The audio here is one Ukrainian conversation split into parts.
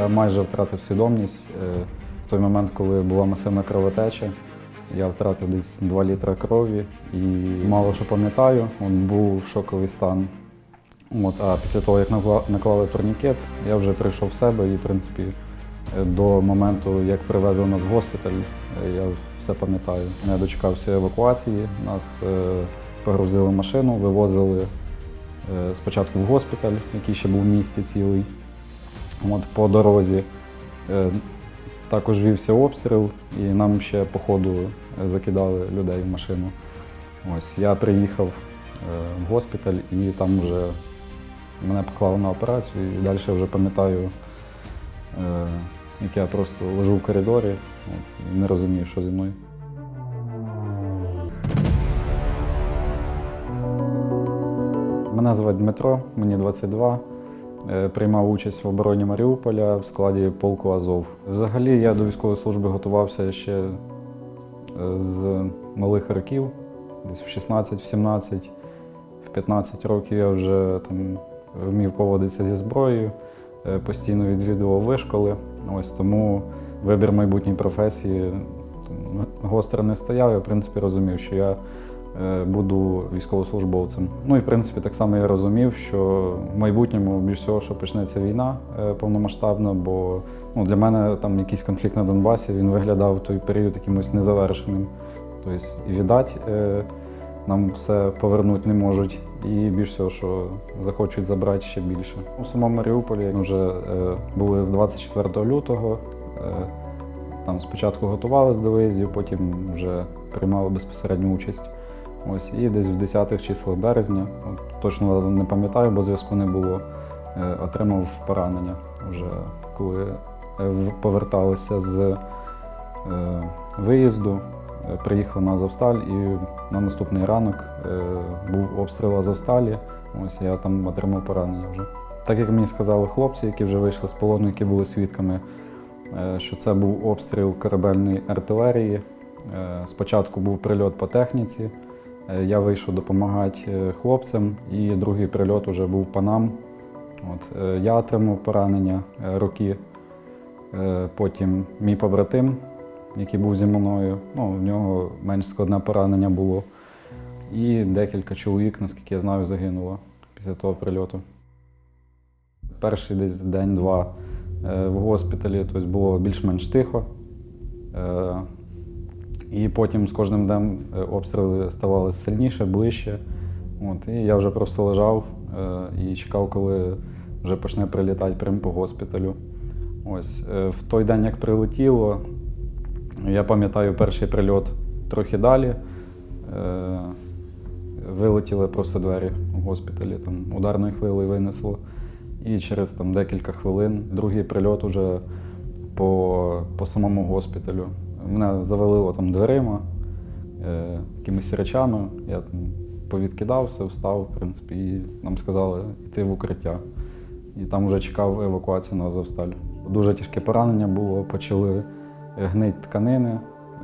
Я майже втратив свідомість. Е, В той момент, коли була масивна кровотеча, я втратив десь 2 літра крові і мало що пам'ятаю, був шоковий стан. От, а після того, як наклали турнікет, я вже прийшов в себе і, в принципі, е, до моменту, як привезли нас в госпіталь, е, я все пам'ятаю. Я дочекався евакуації, нас погрузили в машину, вивозили спочатку в госпіталь, який ще був в місті цілий. От, по дорозі е, також вівся обстріл, і нам ще по ходу е, закидали людей в машину. Ось, я приїхав е, в госпіталь і там вже мене поклали на операцію, і далі вже пам'ятаю, як я просто лежу в коридорі от, і не розумію, що зі мною. Мене звати Дмитро, мені 22. Е, Приймав участь в обороні Маріуполя в складі полку Азов. Взагалі я до військової служби готувався ще е, з малих років, десь в 16, в 17, в 15 років я вже там вмів поводитися зі зброєю, е, постійно відвідував вишколи. Ось тому вибір майбутньої професії гостро не стояв. Я в принципі розумів, що я буду військовослужбовцем. Ну і в принципі так само я розумів, що в майбутньому більш всього, що почнеться війна е, повномасштабна, бо ну, для мене там якийсь конфлікт на Донбасі він виглядав той період якимось незавершеним. Тобто, і віддать е, нам все повернути не можуть, і більш всього, що захочуть забрати ще більше. У самому Маріуполі ми вже е, були з 24 лютого. Е, там спочатку готувалися до виїздів, потім вже приймали безпосередню участь. Ось, і десь в 10-х числах березня, от, точно не пам'ятаю, бо зв'язку не було, е, отримав поранення вже коли е, поверталися з е, виїзду. Приїхав на Азовсталь і на наступний ранок був обстріл Азовсталі. Ось я там отримав поранення вже. Так як мені сказали хлопці, які вже вийшли з полону, які були свідками, що це був обстріл корабельної артилерії. Спочатку був прильот по техніці. Е, Я вийшов допомагати е, хлопцям, і другий прильот вже був по нам. От, е, я отримав поранення руки. Потім мій побратим, який був зі мною, ну, в нього менш складне поранення було. І декілька чоловік, наскільки я знаю, загинуло після того прильоту. Перший десь день-два в госпіталі тобто було більш-менш тихо. І потім з кожним днем е, обстріли ставали сильніше, ближче. От, і я вже просто лежав е, і чекав, коли вже почне прилітати прямо по госпіталю. Ось е, в той день, як прилетіло, я пам'ятаю перший прильот трохи далі. Вилетіли просто двері в госпіталі, там ударною хвилею винесло. І через там, декілька хвилин другий прильот уже по, по самому госпіталю. Мене завалило там дверима, е, якимись речами. Я там повідкидався, встав, в принципі, і нам сказали йти в укриття. І там вже чекав евакуацію на Азовсталь. Дуже тяжке поранення було, почали гнити тканини.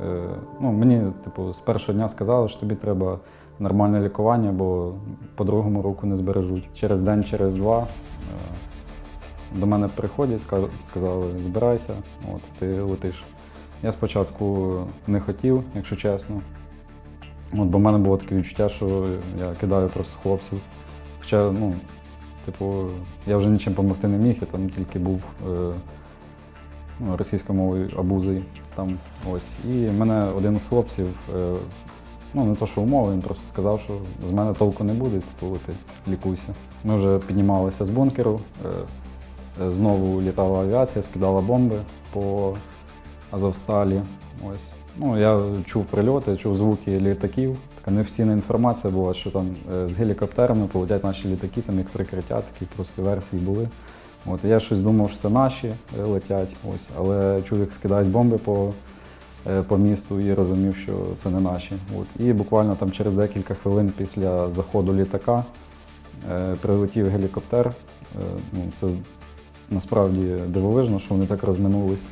Е, Ну, мені, типу, з першого дня сказали, що тобі треба нормальне лікування, бо по-другому руку не збережуть. Через день, через два е, до мене приходять, сказали, збирайся, от, ти летиш. Я спочатку не хотів, якщо чесно. От, бо в мене було таке відчуття, що я кидаю просто хлопців. Хоча, ну, типу, я вже нічим допомогти не міг, я там тільки був е, ну, російською мовою абузою. Там, ось. І мене один з хлопців, е, ну не то, що умови, він просто сказав, що з мене толку не буде, типу, ти лікуйся. Ми вже піднімалися з бункеру, е, е, знову літала авіація, скидала бомби по Азовсталі. Ось. Ну, я чув прильоти, чув звуки літаків. Така неофіційна інформація була, що там е, з гелікоптерами полетять наші літаки, там як прикриття, такі просто версії були. От, я щось думав, що це наші е, летять, ось, але чув, як скидають бомби по, е, по місту і розумів, що це не наші. От. І буквально там через декілька хвилин після заходу літака прилетів гелікоптер. Ну, це насправді дивовижно, що вони так розминулись.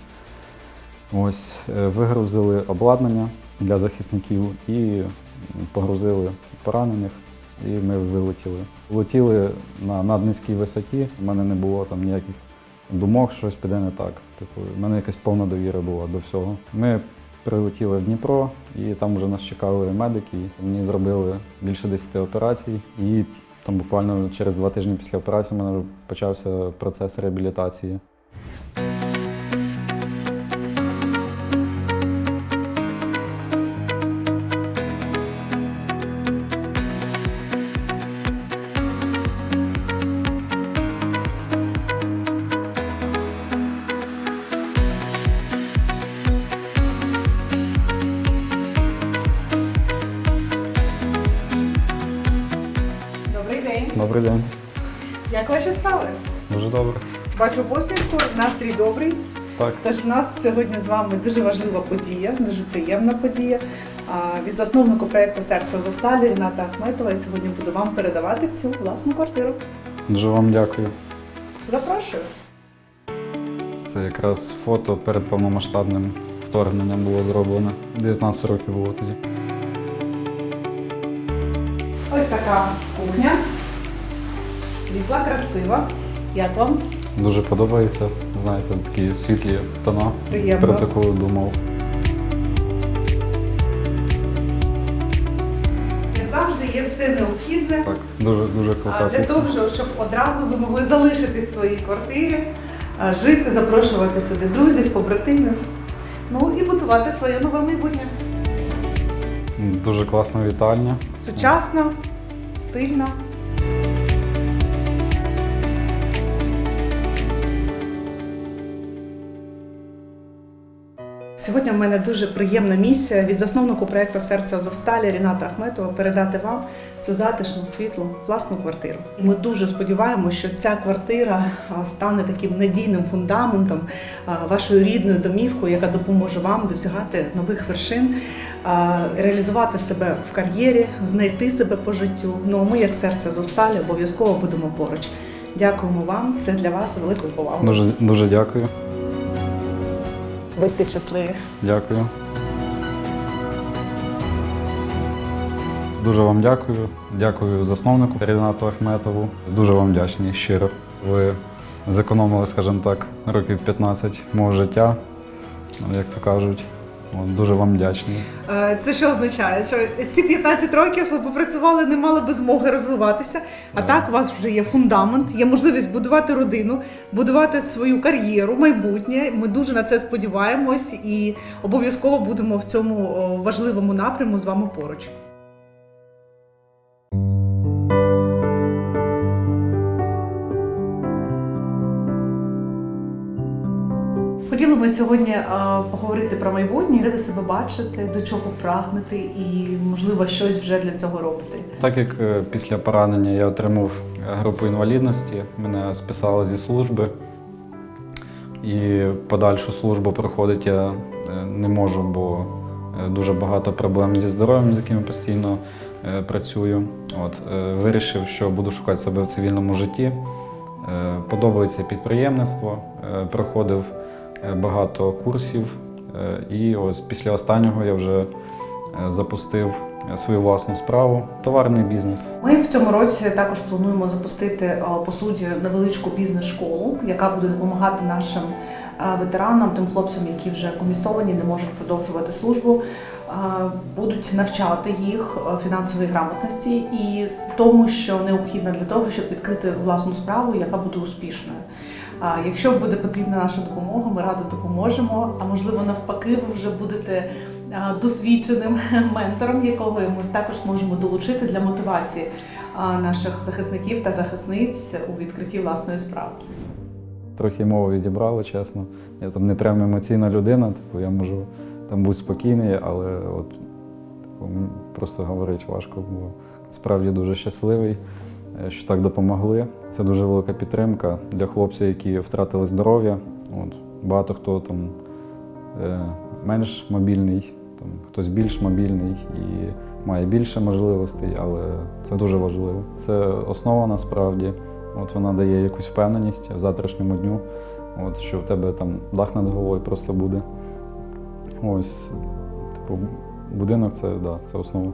Ось, е, вигрузили обладнання для захисників і погрузили поранених, і ми вилетіли. Летіли на наднизькій висоті, у мене не було там ніяких думок, що щось піде не так. Типу, в мене якась повна довіра була до всього. Ми прилетіли в Дніпро, і там вже нас чекали медики. Мені зробили більше 10 операцій, і там буквально через два тижні після операції у мене почався процес реабілітації. Добрий день. Як ваші справи? дуже добре. Бачу посмішку, настрій добрий. Так, Тож в нас сьогодні з вами дуже важлива подія, дуже приємна подія. Від засновнику проєкту Серце Зосталі Ріната Ахметова я сьогодні буду вам передавати цю власну квартиру. дуже вам дякую. Запрошую. Це якраз фото перед повномасштабним вторгненням було зроблено. 19 років було тоді. Ось така кухня. Світла, красива. Як вам? Дуже подобається. Знаєте, такі світлі тона. Приємно. Про таку думав. Як завжди, є все необхідне. Так, дуже дуже крута Для того, щоб- щоб одразу ви могли залишитись в своїй квартирі, жити, запрошувати сюди друзів, побратимів, ну і будувати своє нове майбутнє. Дуже класна вітальня. Сучасно, стильно. Сьогодні в мене дуже приємна місія від засновнику проєкту Серце Азовсталі Ріната Ахметова передати вам цю затишну, світлу, власну квартиру. Ми дуже сподіваємося, що ця квартира стане таким надійним фундаментом вашою рідною домівкою, яка допоможе вам досягати нових вершин, реалізувати себе в кар'єрі, знайти себе по життю. Ну а ми, як серце Азовсталі, обов'язково будемо поруч. Дякуємо вам. Це для вас великою повагою. Дуже дуже дякую. Будьте щасливі. Дякую. Дуже вам дякую. Дякую засновнику Рінату Ахметову. Дуже вам вдячний щиро. Ви зекономили, скажімо так, років 15 мого життя, як то кажуть. Дуже вам вдячний. Е, Це що означає? Що ці 15 років ви попрацювали, не мали би змоги розвиватися. А Так. так у вас вже є фундамент, є можливість будувати родину, будувати свою кар'єру, майбутнє. Ми дуже на це сподіваємось і обов'язково будемо в цьому важливому напряму з вами поруч. Хотіли ми сьогодні е, поговорити про майбутнє, де ви себе бачите, до чого прагнете, і можливо щось вже для цього робите. Так як е, після поранення я отримав групу інвалідності, мене списали зі служби. І подальшу службу проходити я е, не можу, бо дуже багато проблем зі здоров'ям, з якими постійно працюю. От, вирішив, що буду шукати себе в цивільному житті. Подобається підприємництво, проходив багато курсів. е, І ось після останнього я вже е, запустив е, свою власну справу, товарний бізнес. Ми в цьому році також плануємо запустити е, по суті невеличку бізнес-школу, яка буде допомагати нашим е, ветеранам, тим хлопцям, які вже комісовані, не можуть продовжувати службу. е, Будуть навчати їх е, фінансової грамотності і тому, що необхідно для того, щоб відкрити власну справу, яка буде успішною. Якщо буде потрібна наша допомога, ми радо допоможемо. А можливо, навпаки, ви вже будете досвідченим ментором, якого ми також зможемо долучити для мотивації наших захисників та захисниць у відкритті власної справи. Трохи мову відібрали, чесно. Я там не прям емоційна людина, типу, я можу там бути спокійний, але от типу, просто говорити важко, бо справді дуже щасливий, що так допомогли. Це дуже велика підтримка для хлопців, які втратили здоров'я. От, багато хто там е, менш мобільний, там, хтось більш мобільний і має більше можливостей, але це дуже важливо. Це основа насправді. От вона дає якусь впевненість в завтрашньому дню, от, що в тебе там дах над головою просто буде. Ось, типу, будинок це, да, це основа.